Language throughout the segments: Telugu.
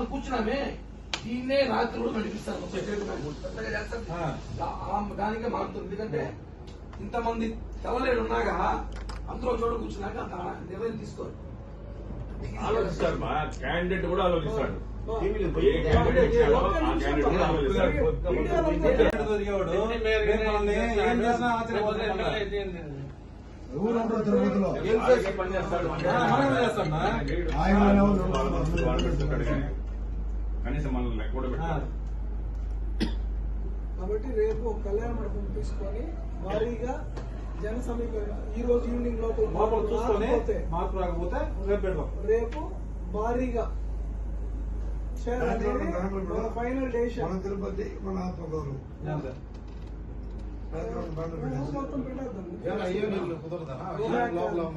మనం కూర్చున్నామే దీన్నే రాత్రి కూడా ఆ. దానికే మారుతుంది. ఎందుకంటే ఇంతమంది తెల్లలేడు ఉన్నాగా అందరూ చోట కూర్చున్నాక అంత నిర్ణయం తీసుకోరు. ఆలోచిస్తారు మా క్యాండిడేట్ కూడా ఆలోచిస్తాడు. ఎవరు ఉంటారు తిరుపతిలో? ఆయన కనీసం మనల్ని లెక్క కాబట్టి రేపు కళ్యాణ మండపం తీసుకొని భారీగా జన సమీకరణ ఈ రోజు ఈవినింగ్ లోపల మార్పు రాకపోతే రేపు పెడతాం రేపు భారీగా మన ఫైనల్ మన డెసిషన్ తిరుపతి మన ఆత్మగౌరవం.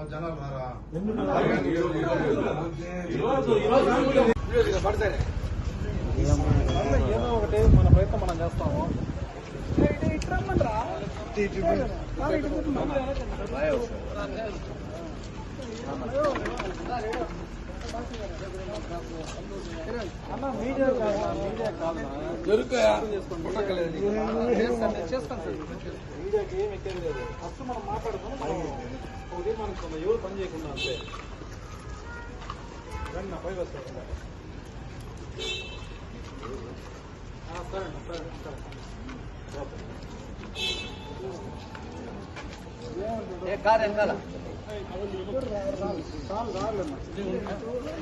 జనాలు రారా? పడతాయి ఏదో ఒకటి మన ప్రయత్నం మనం చేస్తాము అన్న మీడియా కాదు మీడియా కాదు దొరుకుతాయా చేస్తాను నీకు. మీడియాకి ఏం ఎక్కేది లేదు ఫస్ట్ మనం మాట్లాడుకుని మనం ఎవరు పని చేయకుండా అంతే రండి నా ఏ అన్న, సరే